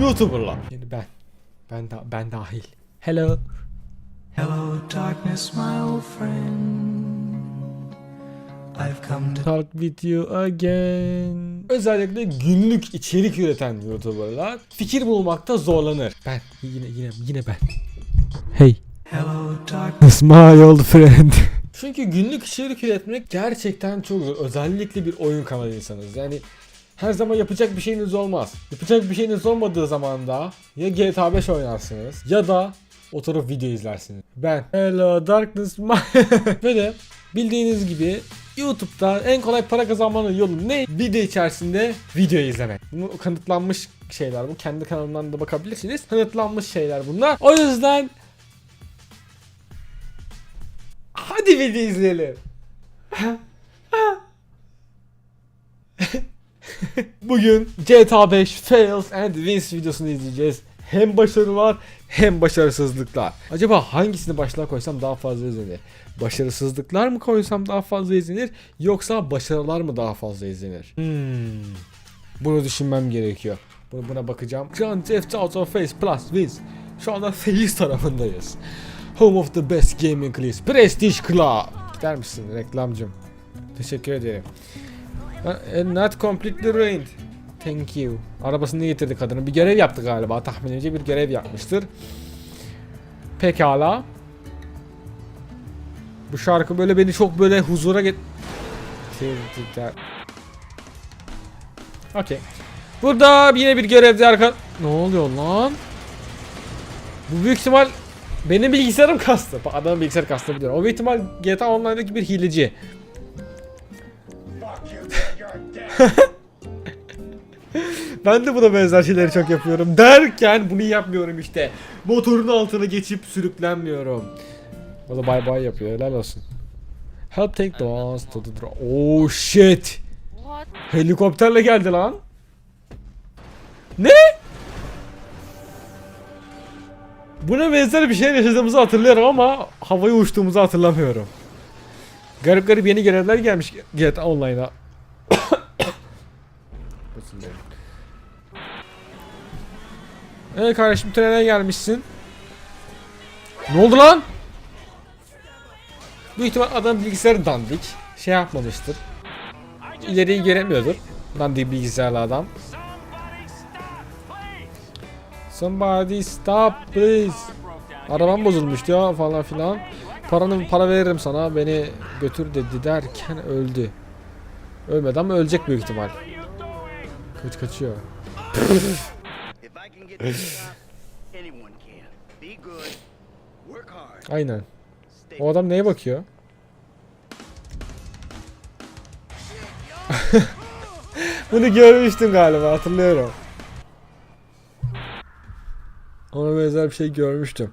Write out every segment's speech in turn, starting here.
YouTuber'lar. Yani ben. Ben da ben dahil. Hello. Hello, darkness, my old friend. I've come to Talk with you again. Özellikle günlük içerik üreten YouTuber'lar fikir bulmakta zorlanır. Ben yine yine yine ben. Hey. Hello, darkness. my old friend. Çünkü günlük içerik üretmek gerçekten çok zor. Özellikle bir oyun kanalıysanız. Yani her zaman yapacak bir şeyiniz olmaz. Yapacak bir şeyiniz olmadığı zaman da ya GTA 5 oynarsınız ya da oturup video izlersiniz. Ben Hello Darkness my ve de bildiğiniz gibi YouTube'da en kolay para kazanmanın yolu ne? Video içerisinde video izlemek. Bu kanıtlanmış şeyler. Bu kendi kanalımdan da bakabilirsiniz. Kanıtlanmış şeyler bunlar. O yüzden Hadi video izleyelim. Bugün GTA 5 Fails and Wins videosunu izleyeceğiz. Hem başarılar hem başarısızlıklar. Acaba hangisini başlığa koysam daha fazla izlenir? Başarısızlıklar mı koysam daha fazla izlenir yoksa başarılar mı daha fazla izlenir? Hmm. Bunu düşünmem gerekiyor. Bunu buna bakacağım. Grand Theft Auto Face Plus Wins. Şu anda Face tarafındayız. Home of the best gaming class. Prestige Club. Gider misin reklamcım? Teşekkür ederim. Uh, Not completely ruined. Thank you. Arabasını getirdi kadının. Bir görev yaptı galiba. Tahminimce bir görev yapmıştır. Pekala. Bu şarkı böyle beni çok böyle huzura get... Okey. Burada yine bir görevde arka... Ne oluyor lan? Bu büyük ihtimal benim bilgisayarım kastı. Adamın bilgisayarı kastı biliyorum. O büyük ihtimal GTA Online'daki bir hileci. ben de buna benzer şeyleri çok yapıyorum. Derken bunu yapmıyorum işte. Motorun altına geçip sürüklenmiyorum. O da bay bay yapıyor. Helal olsun. Help take the ones to the dro- Oh shit. What? Helikopterle geldi lan. Ne? Buna benzer bir şey yaşadığımızı hatırlıyorum ama havaya uçtuğumuzu hatırlamıyorum. Garip garip yeni görevler gelmiş GTA Online'a. Özür dilerim. Evet kardeşim trene gelmişsin. Ne oldu lan? Büyük ihtimal adam bilgisayarı dandik. Şey yapmamıştır. İleriyi göremiyordur. Dandik bilgisayarlı adam. Somebody stop please. Arabam bozulmuştu ya falan filan. Paranı para veririm sana beni götür dedi derken öldü. Ölmedi ama ölecek büyük ihtimal. Kaç kaçıyor. Aynen. O adam neye bakıyor? Bunu görmüştüm galiba hatırlıyorum. Ona benzer bir şey görmüştüm.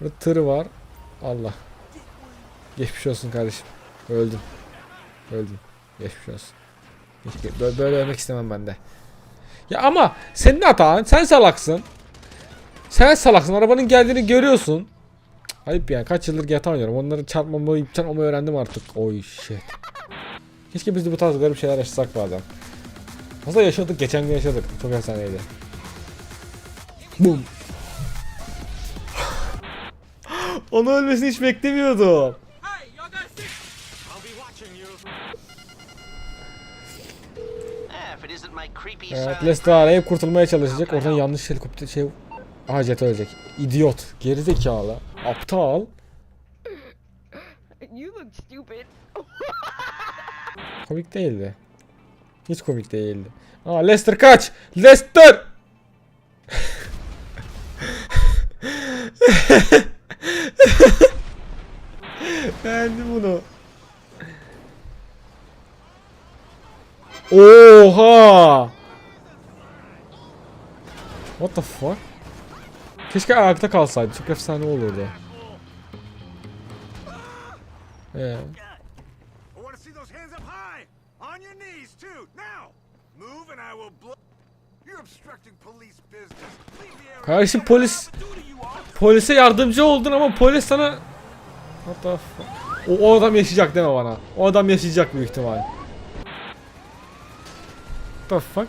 Burada tır var. Allah. Geçmiş olsun kardeşim. Öldüm. Öldüm. Geçmiş olsun. Böyle, böyle ölmek istemem ben de. Ya ama senin hatan. Sen salaksın. Sen salaksın. Arabanın geldiğini görüyorsun. Cık, Ayıp yani. Kaç yıldır GTA oynuyorum. Onları çarpmamayı, çarpmamayı öğrendim artık. Oy shit. Keşke biz de bu tarz garip şeyler yaşasak bazen. Nasıl yaşadık? Geçen gün yaşadık. Çok efsaneydi. Boom. Onu ölmesini hiç beklemiyordum. Evet, silent Lester arayıp kurtulmaya çalışacak. Oradan yanlış helikopter şey... Aha jet ölecek. İdiot. Gerizekalı. Aptal. You look stupid. Komik değildi. Hiç komik değildi. Aa Lester kaç! Lester! Beğendim bunu. Oha! What the fuck? Keşke ayakta kalsaydı. Çok efsane olurdu. Ee. Kardeşim polis polise yardımcı oldun ama polis sana What the fuck? O, o adam yaşayacak deme bana. O adam yaşayacak büyük ihtimal. The fuck?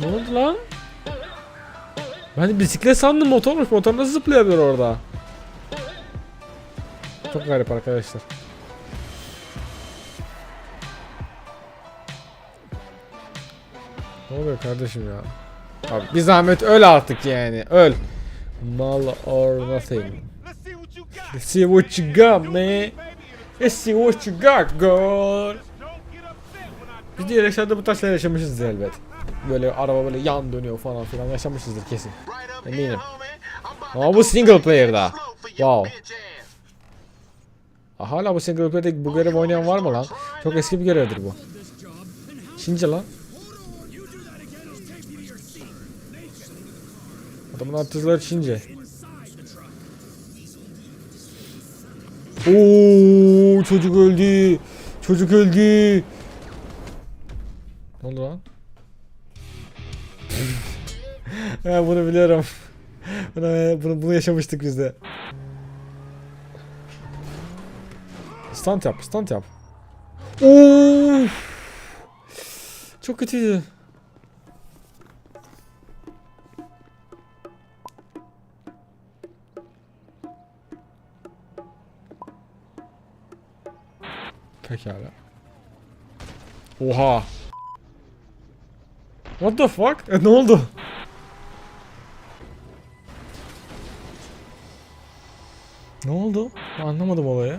Ne oldu lan? Ben de bisiklet sandım motormuş. Motor nasıl zıplayabilir orada? Çok garip arkadaşlar. Ne oluyor kardeşim ya? Abi bir zahmet öl artık yani. Öl. Mal or nothing. Let's see what you got man. Let's see what you got girl. Biz de yaşlarda bu taşlar yaşamışızdır elbet. Böyle araba böyle yan dönüyor falan filan yaşamışızdır kesin. Eminim. Ama bu single player'da. Wow. Aa, Hala bu single player'de bu görev oynayan var mı lan? Çok eski bir görevdir bu. Çince lan. Adamın attıkları Çince. Oo çocuk öldü. Çocuk öldü. Ne oldu lan? ha bunu biliyorum. Bunu, bunu, bunu yaşamıştık biz de. Stunt yap, stunt yap. Oo! Çok kötüydü. Pekala. Oha. What the fuck? E, ne oldu? Ne oldu? Anlamadım olayı.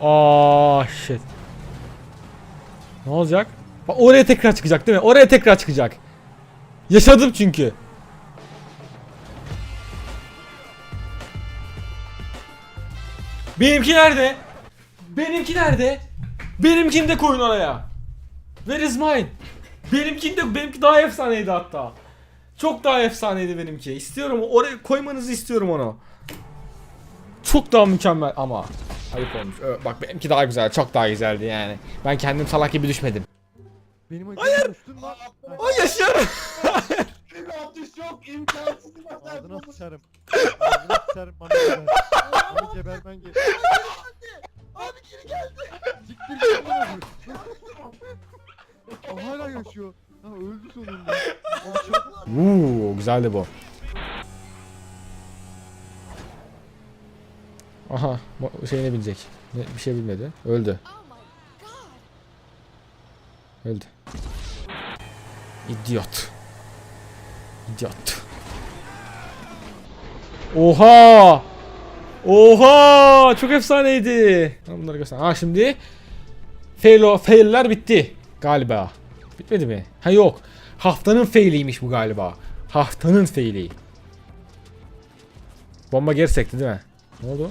Aa shit. Ne olacak? Bak oraya tekrar çıkacak değil mi? Oraya tekrar çıkacak. Yaşadım çünkü. Benimki nerede? Benimki nerede? Benimkini de koyun oraya. Where is mine? Benimkini de benimki daha efsaneydi hatta. Çok daha efsaneydi benimki. İstiyorum oraya koymanızı istiyorum onu. Çok daha mükemmel ama ayıp olmuş. Ö, Bak benimki daha güzel, çok daha güzeldi yani. Ben kendim salak gibi düşmedim. Benim lan. Ay yaşıyorum. Çok imkansız. Ağzına sıçarım. Ağzına sıçarım bana geber. Bana gebermen gerek. Abi geri geldi. Siktir git O hala yaşıyor. Ha öldü sonunda. Uuu güzeldi bu. Aha şeyine binecek. Ne, bir şey bilmedi. Öldü. Öldü. İdiot. İdiot. Oha! Oha! Çok efsaneydi. Bunları göster. Ha şimdi fail failler bitti galiba. Bitmedi mi? Ha yok. Haftanın failiymiş bu galiba. Haftanın faili. Bomba geri sekti değil mi? Ne oldu?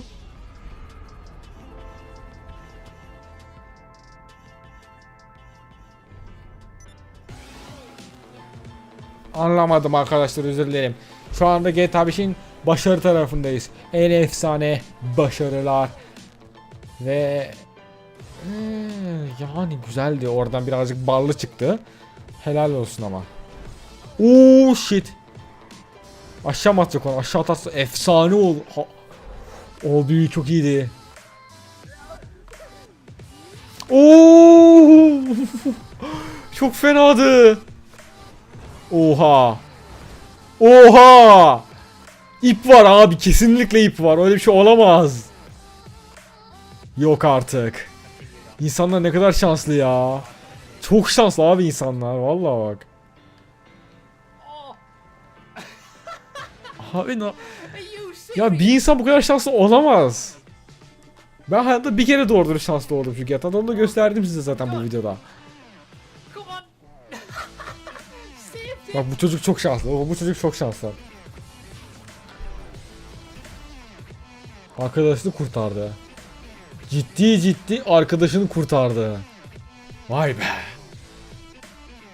Anlamadım arkadaşlar özür dilerim. Şu anda GTA 5'in başarı tarafındayız. En efsane başarılar. Ve ee, yani güzeldi. Oradan birazcık ballı çıktı. Helal olsun ama. Oo shit. Aşağı mı atacak onu? Aşağı atarsa efsane ol. Ha. Oldu çok iyiydi. Oo! çok fenadı. Oha. Oha! İp var abi kesinlikle ip var. Öyle bir şey olamaz. Yok artık. İnsanlar ne kadar şanslı ya. Çok şanslı abi insanlar vallahi bak. Abi ne? Ya bir insan bu kadar şanslı olamaz. Ben hayatta bir kere doğru dürüst şanslı oldum çünkü yatağında onu da gösterdim size zaten bu videoda. Bak bu çocuk çok şanslı. Bu çocuk çok şanslı. Arkadaşını kurtardı. Ciddi ciddi arkadaşını kurtardı. Vay be.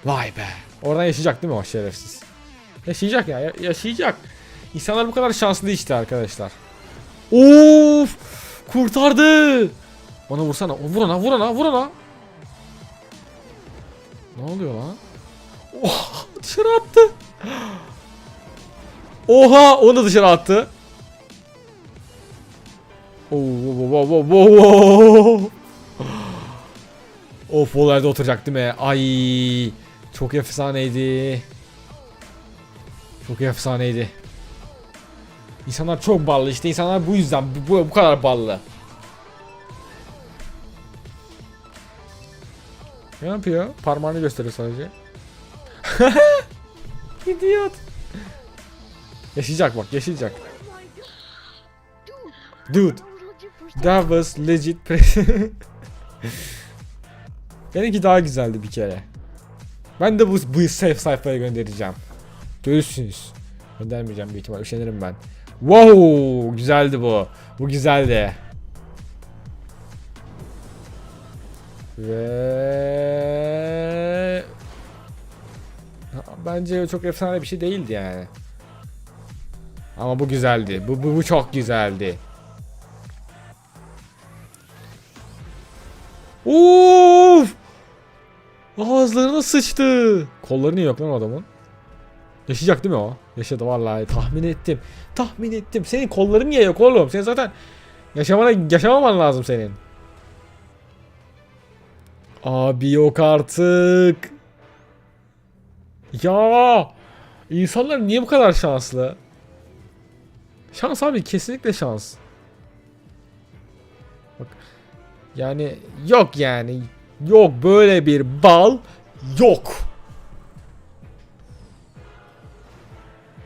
Vay be. Oradan yaşayacak değil mi o şerefsiz? Yaşayacak ya, ya- yaşayacak. İnsanlar bu kadar şanslı işte arkadaşlar. Of! Kurtardı. Bana vursana. Vur ona, vur ona, ona. Ne oluyor lan? Oha! Dışarı attı. Oha! Onu dışarı attı. Oo, wo- wo- wo- wo- wo- wo. Of o yerde oturacak değil mi? Ay. Çok efsaneydi. Çok efsaneydi. İnsanlar çok ballı işte insanlar bu yüzden bu, bu, bu kadar ballı. Ne yapıyor? Parmağını gösteriyor sadece. İdiot. Yaşayacak bak yaşayacak. Dude. That was legit pre- Benimki daha güzeldi bir kere. Ben de bu, bu safe sayfaya göndereceğim. Görürsünüz. Göndermeyeceğim büyük ihtimal. Üşenirim ben. Wow! Güzeldi bu. Bu güzeldi. Ve bence çok efsane bir şey değildi yani. Ama bu güzeldi. Bu bu, bu çok güzeldi. Of! Ağızlarına sıçtı. Kolları niye yok lan adamın? Yaşayacak değil mi o? Yaşadı vallahi tahmin ettim. Tahmin ettim. Senin kolların niye yok oğlum? Sen zaten yaşamana yaşamaman lazım senin. Abi yok artık. Ya insanlar niye bu kadar şanslı? Şans abi kesinlikle şans. Bak yani yok yani yok böyle bir bal yok.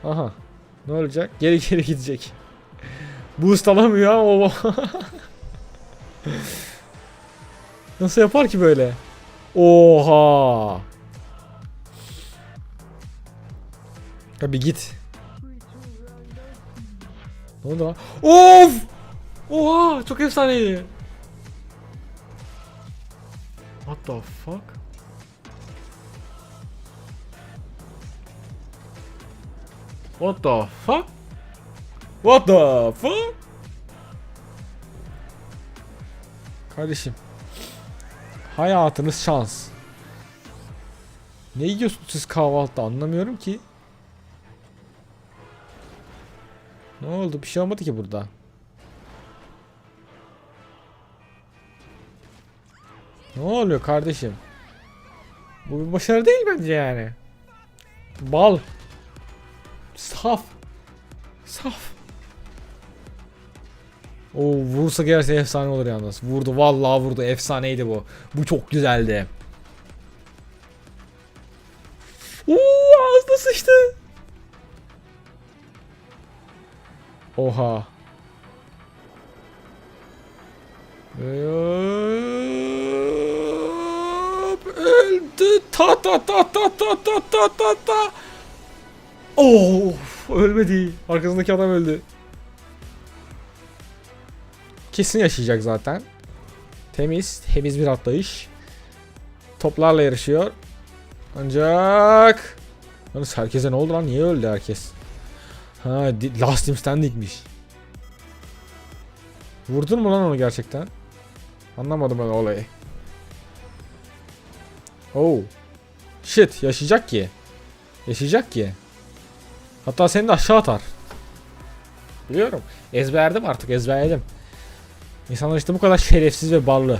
Aha. Ne olacak? Geri geri gidecek. Boost alamıyor ama o. Nasıl yapar ki böyle? Oha. Ya bir git. Ne oldu lan? Of! Oha! Çok efsaneydi. The fuck? What the fuck? What the fuck? Kardeşim. Hayatınız şans. Ne yiyorsunuz siz kahvaltıda anlamıyorum ki. Ne oldu? Bir şey olmadı ki burada. Ne oluyor kardeşim? Bu bir başarı değil bence yani. Bal. Saf. Saf. O vursa gerçekten efsane olur yalnız. Vurdu vallahi vurdu. Efsaneydi bu. Bu çok güzeldi. Oo ağzına sıçtı. Oha. Öldü. Ta ta ta ta ta ta ta ta ta. Of, ölmedi. Arkasındaki adam öldü. Kesin yaşayacak zaten. Temiz, temiz bir atlayış. Toplarla yarışıyor. Ancak Yalnız herkese ne oldu lan? Niye öldü herkes? Ha, Last Team Standing'miş. Vurdun mu lan onu gerçekten? Anlamadım ben olayı. Oh. Shit, yaşayacak ki. Yaşayacak ki. Hatta seni de aşağı atar. Biliyorum. Ezberledim artık, ezberledim. İnsanlar işte bu kadar şerefsiz ve ballı.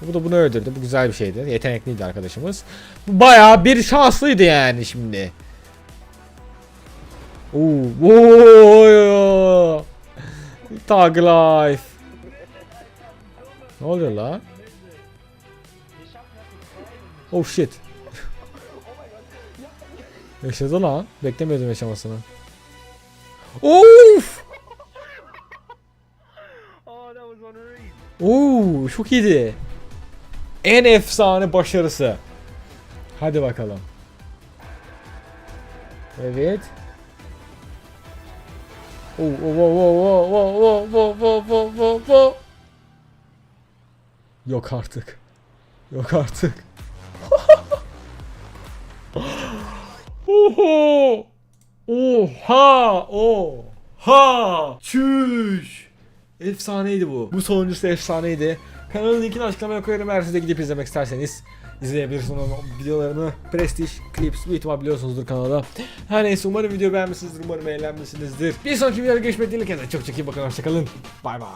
Bu da bunu öldürdü. Bu güzel bir şeydi. Yetenekliydi arkadaşımız. Bu bayağı bir şanslıydı yani şimdi. Oo, oo, Tag life. Ne oluyor lan? Oh shit. Yaşadı lan. Beklemiyordum yaşamasını. Of! Oo, çok iyiydi. En efsane başarısı. Hadi bakalım. Evet. Oo, oo, oo, oo, oo, oo, oo, oo, oo, oo, oo. Yok artık. Yok artık. Oho! Oha! Oha! Çüş! Efsaneydi bu. Bu sonuncusu efsaneydi. Kanalın linkini açıklamaya koyarım. Eğer siz de gidip izlemek isterseniz izleyebilirsiniz onun videolarını. Prestige Clips bu ihtimal biliyorsunuzdur kanalda. Her neyse umarım video beğenmişsinizdir. Umarım eğlenmişsinizdir. Bir sonraki videoda görüşmek dileğiyle. Kendinize çok çok iyi bakın. Hoşçakalın. Bay bay.